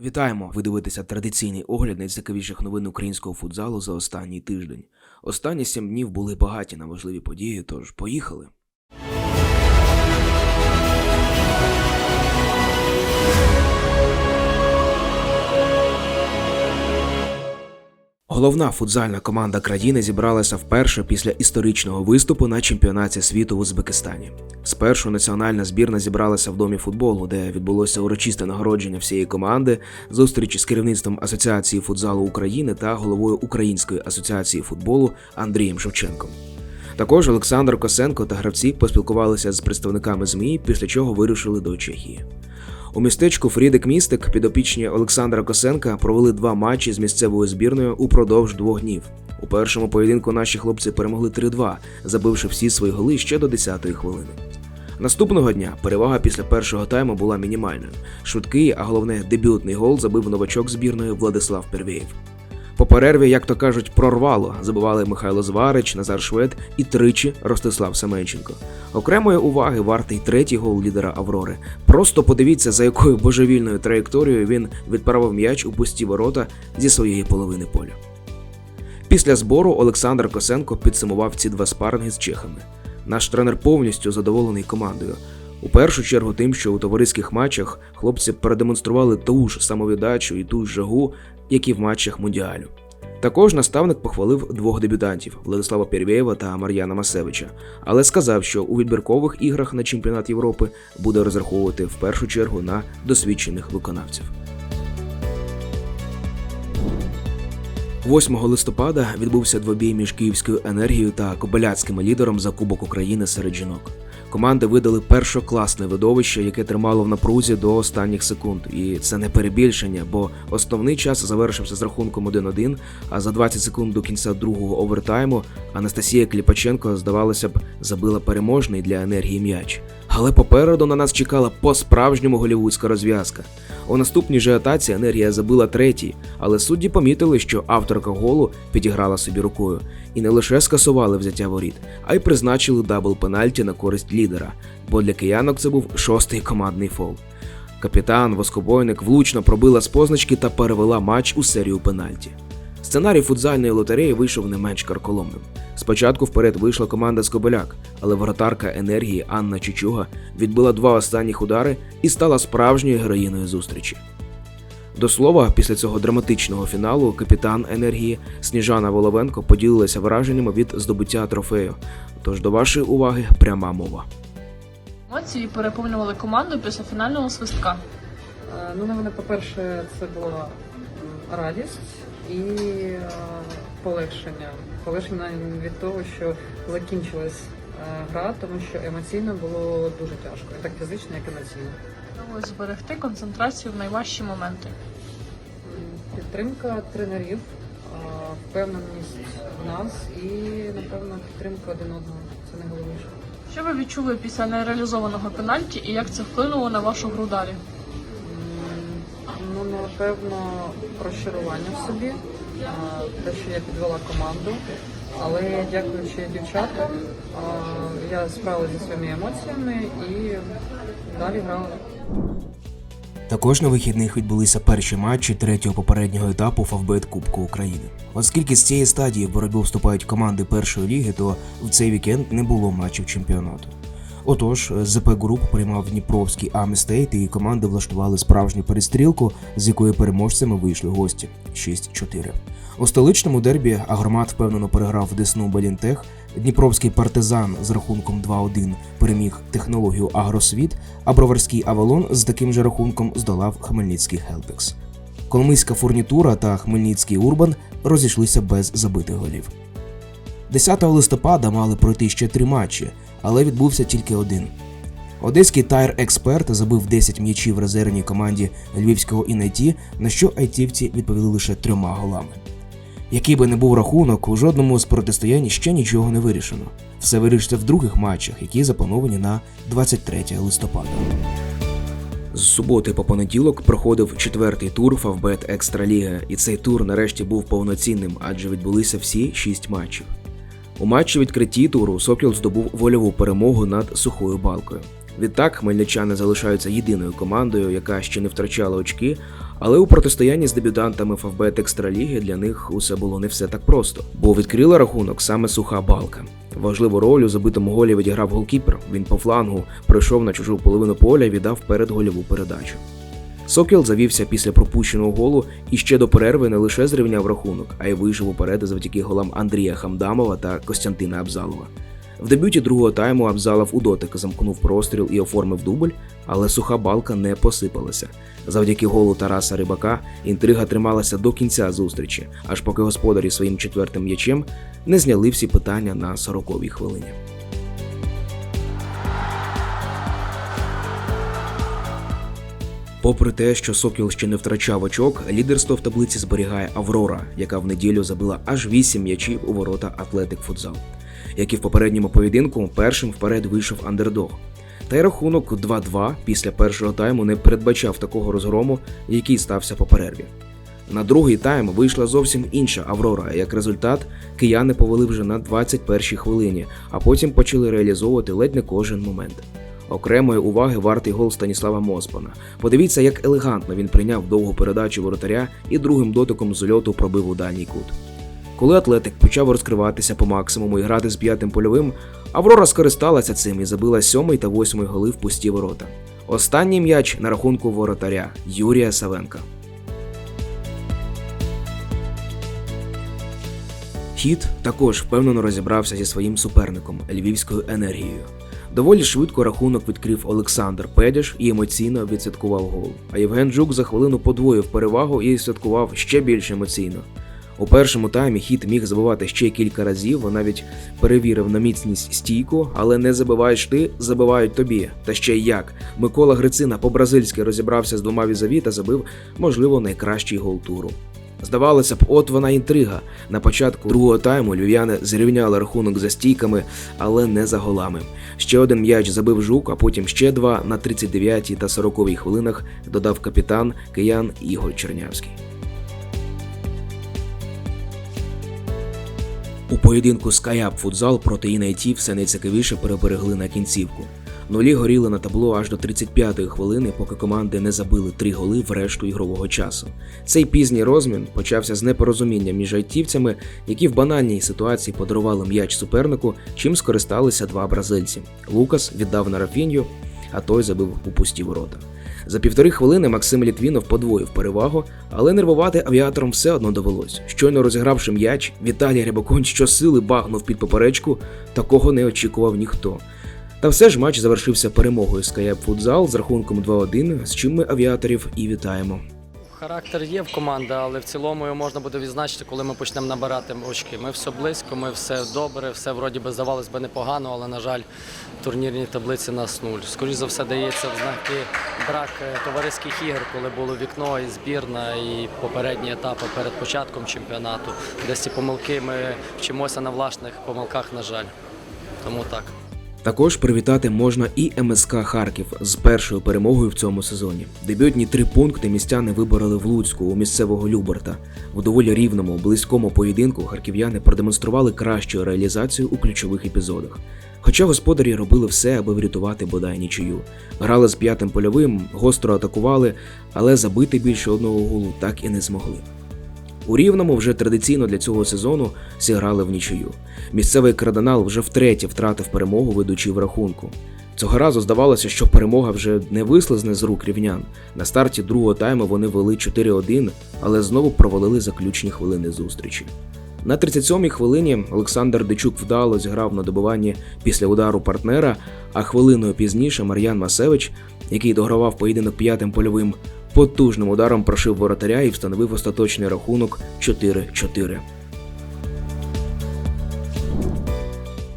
Вітаємо! Ви дивитеся традиційний огляд найцікавіших новин українського футзалу за останній тиждень. Останні сім днів були багаті на важливі події, тож поїхали. Головна футзальна команда країни зібралася вперше після історичного виступу на чемпіонаті світу в Узбекистані. Спершу національна збірна зібралася в домі футболу, де відбулося урочисте нагородження всієї команди, зустріч з керівництвом Асоціації футзалу України та головою Української асоціації футболу Андрієм Шевченком. Також Олександр Косенко та гравці поспілкувалися з представниками ЗМІ, після чого вирушили до Чехії. У містечку Фрідик Містик підопічні Олександра Косенка провели два матчі з місцевою збірною упродовж двох днів. У першому поєдинку наші хлопці перемогли 3-2, забивши всі свої голи ще до 10-ї хвилини. Наступного дня перевага після першого тайму була мінімальною. Швидкий, а головне дебютний гол забив новачок збірної Владислав Первєєв. По перерві, як то кажуть, прорвало. Забивали Михайло Зварич, Назар Швед і тричі Ростислав Семенченко. Окремої уваги вартий третій гол лідера Аврори. Просто подивіться, за якою божевільною траєкторією він відправив м'яч у пусті ворота зі своєї половини поля. Після збору Олександр Косенко підсумував ці два спарринги з чехами. Наш тренер повністю задоволений командою. У першу чергу тим, що у товариських матчах хлопці продемонстрували ту ж самовіддачу і ту ж жагу, як і в матчах Мундіалю. Також наставник похвалив двох дебютантів Владислава Пєрвєєва та Мар'яна Масевича, але сказав, що у відбіркових іграх на чемпіонат Європи буде розраховувати в першу чергу на досвідчених виконавців. 8 листопада відбувся двобій між Київською енергією та Кобиляцьким лідером за Кубок України серед жінок. Команди видали першокласне видовище, яке тримало в напрузі до останніх секунд. І це не перебільшення, бо основний час завершився з рахунком 1-1, а за 20 секунд до кінця другого овертайму Анастасія Кліпаченко, здавалося б, забила переможний для енергії м'яч. Але попереду на нас чекала по-справжньому голівудська розв'язка. У наступній же атаці енергія забила третій, але судді помітили, що авторка голу підіграла собі рукою і не лише скасували взяття воріт, а й призначили дабл пенальті на користь лідера, бо для киянок це був шостий командний фол. Капітан Воскобойник влучно пробила з позначки та перевела матч у серію пенальті. Сценарій футзальної лотереї вийшов не менш карколомним. Спочатку вперед вийшла команда Скобеляк, але воротарка енергії Анна Чучуга відбила два останніх удари і стала справжньою героїною зустрічі. До слова, після цього драматичного фіналу капітан енергії Сніжана Воловенко поділилася враженнями від здобуття трофею. Тож до вашої уваги пряма мова. Емоції переповнювали команду після фінального свистка. Е, Ну, на мене, по-перше, це була радість і е, полегшення. Полегшення від того, що закінчилась е, гра, тому що емоційно було дуже тяжко, і так фізично, як емоційно. Вдалося зберегти концентрацію в найважчі моменти. Підтримка тренерів, е, впевненість в нас і, напевно, підтримка один одного. Це найголовніше. Що ви відчули після нереалізованого пенальті і як це вплинуло на вашу гру далі? Напевно, розчарування в собі, те, що я підвела команду. Але дякуючи дівчатам, я справилася зі своїми емоціями і далі грала. Також на вихідних відбулися перші матчі третього попереднього етапу Фавбет Кубку України. Оскільки з цієї стадії в боротьбу вступають команди першої ліги, то в цей вікенд не було матчів чемпіонату. Отож, ЗП Груп приймав Дніпровський Амістейт і команди влаштували справжню перестрілку, з якої переможцями вийшли гості 6-4. У столичному дербі Агромат впевнено переграв Десну Белінтех. Дніпровський партизан з рахунком 2-1 переміг технологію Агросвіт, а Броварський Авалон з таким же рахунком здолав Хмельницький Хелпекс. Коломийська фурнітура та Хмельницький Урбан розійшлися без забитих голів. 10 листопада мали пройти ще три матчі, але відбувся тільки один. Одеський тайр експерт забив 10 м'ячів резервній команді львівського Інайті, на що айтівці відповіли лише трьома голами. Який би не був рахунок, у жодному з протистоянь ще нічого не вирішено. Все вирішиться в других матчах, які заплановані на 23 листопада. З суботи по понеділок проходив четвертий тур Фавбет Екстраліга, і цей тур нарешті був повноцінним, адже відбулися всі шість матчів. У матчі відкритті туру Сокіл здобув вольову перемогу над сухою балкою. Відтак хмельничани залишаються єдиною командою, яка ще не втрачала очки, Але у протистоянні з дебютантами ФФБ Екстраліги для них усе було не все так просто, бо відкрила рахунок саме суха балка. Важливу роль у забитому голі відіграв голкіпер. Він по флангу пройшов на чужу половину поля і віддав передгольову передачу. Сокіл завівся після пропущеного голу і ще до перерви не лише зрівняв рахунок, а й вийшов уперед завдяки голам Андрія Хамдамова та Костянтина Абзалова. В дебюті другого тайму Абзалов у дотик замкнув простріл і оформив дубль, але суха балка не посипалася. Завдяки голу Тараса Рибака інтрига трималася до кінця зустрічі, аж поки господарі своїм четвертим м'ячем не зняли всі питання на 40-й хвилині. Попри те, що Сокіл ще не втрачав очок, лідерство в таблиці зберігає Аврора, яка в неділю забила аж 8 м'ячів у ворота Атлетик Футзал. Як і в попередньому поєдинку, першим вперед вийшов андердог. Та й рахунок 2-2 після першого тайму не передбачав такого розгрому, який стався по перерві. На другий тайм вийшла зовсім інша Аврора. Як результат, кияни повели вже на 21-й хвилині, а потім почали реалізовувати ледь не кожен момент. Окремої уваги вартий гол Станіслава Моспана. Подивіться, як елегантно він прийняв довгу передачу воротаря і другим дотиком з льоту пробив у дальній кут. Коли Атлетик почав розкриватися по максимуму і грати з п'ятим польовим, Аврора скористалася цим і забила сьомий та восьмий голи в пусті ворота. Останній м'яч на рахунку воротаря Юрія Савенка. Хід також впевнено розібрався зі своїм суперником львівською енергією. Доволі швидко рахунок відкрив Олександр Педяш і емоційно відсвяткував гол. А Євген Жук за хвилину подвоїв перевагу і святкував ще більш емоційно. У першому таймі хід міг забивати ще кілька разів, навіть перевірив на міцність стійку, але не забиваєш ти, забивають тобі. Та ще й як. Микола Грицина по-бразильськи розібрався з двома візаві та забив, можливо, найкращий гол туру. Здавалося б, от вона інтрига. На початку другого тайму львів'яни зрівняли рахунок за стійками, але не за голами. Ще один м'яч забив жук, а потім ще два на 39-й та 40-й хвилинах додав капітан киян Ігор Чернявський. У поєдинку Скаяп футзал проти Інайті все найцікавіше переберегли на кінцівку. Нулі горіли на табло аж до 35-ї хвилини, поки команди не забили три голи в решту ігрового часу. Цей пізній розмін почався з непорозуміння між айтівцями, які в банальній ситуації подарували м'яч супернику, чим скористалися два бразильці. Лукас віддав на Рафінью, а той забив у пусті ворота. За півтори хвилини Максим Літвінов подвоїв перевагу, але нервувати авіаторам все одно довелось. Щойно розігравши м'яч, Віталій Рябоконь щосили багнув під поперечку, такого не очікував ніхто. Та все ж матч завершився перемогою Скаяп Футзал з рахунком 2-1, з чим ми авіаторів і вітаємо. Характер є в команди, але в цілому його можна буде відзначити, коли ми почнемо набирати очки. Ми все близько, ми все добре, все вроді би здавалось би непогано, але на жаль, в турнірній таблиці нас нуль. Скоріше за все дається в знаки брак е, товариських ігор, коли було вікно і збірна, і попередні етапи перед початком чемпіонату. Десь ці помилки ми вчимося на власних помилках, на жаль. Тому так. Також привітати можна і МСК Харків з першою перемогою в цьому сезоні. Дебютні три пункти містяни вибороли в Луцьку у місцевого Люберта. В доволі рівному, близькому поєдинку харків'яни продемонстрували кращу реалізацію у ключових епізодах. Хоча господарі робили все, аби врятувати бодай нічию. Грали з п'ятим польовим, гостро атакували, але забити більше одного голу так і не змогли. У Рівному вже традиційно для цього сезону зіграли в нічию. Місцевий кардинал вже втретє втратив перемогу, ведучи в рахунку. Цього разу здавалося, що перемога вже не вислизне з рук рівнян. На старті другого тайму вони вели 4-1, але знову провалили заключні хвилини зустрічі. На 37-й хвилині Олександр Дичук вдало зіграв на добиванні після удару партнера, а хвилиною пізніше Мар'ян Масевич, який догравав поєдинок п'ятим польовим, потужним ударом прошив воротаря і встановив остаточний рахунок 4-4.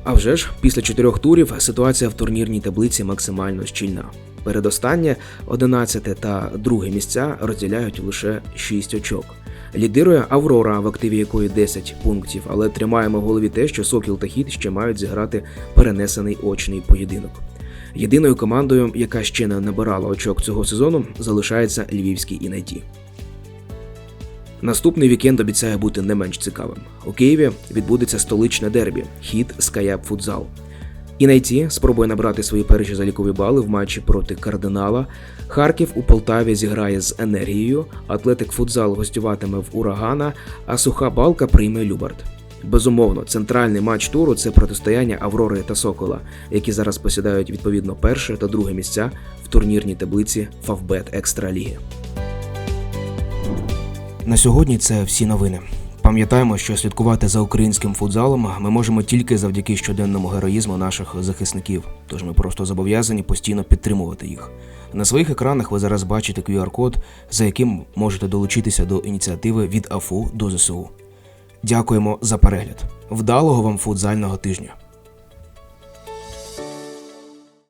А вже ж, після чотирьох турів ситуація в турнірній таблиці максимально щільна. Передостаннє 11 та друге місця розділяють лише 6 очок. Лідирує Аврора, в активі якої 10 пунктів, але тримаємо в голові те, що Сокіл та Хіт ще мають зіграти перенесений очний поєдинок. Єдиною командою, яка ще не набирала очок цього сезону, залишається львівський Інайті. Наступний вікенд обіцяє бути не менш цікавим. У Києві відбудеться столичне дербі хід Скаяп Футзал. Інайті спробує набрати свої перші залікові бали в матчі проти кардинала. Харків у Полтаві зіграє з енергією. Атлетик футзал гостюватиме в урагана, а суха балка прийме Любард. Безумовно, центральний матч туру це протистояння Аврори та Сокола, які зараз посідають відповідно перше та друге місця в турнірній таблиці Фавбет Екстраліги. На сьогодні це всі новини. Пам'ятаємо, що слідкувати за українським футзалом ми можемо тільки завдяки щоденному героїзму наших захисників. Тож ми просто зобов'язані постійно підтримувати їх. На своїх екранах ви зараз бачите QR-код, за яким можете долучитися до ініціативи від АФУ до ЗСУ. Дякуємо за перегляд. Вдалого вам футзального тижня!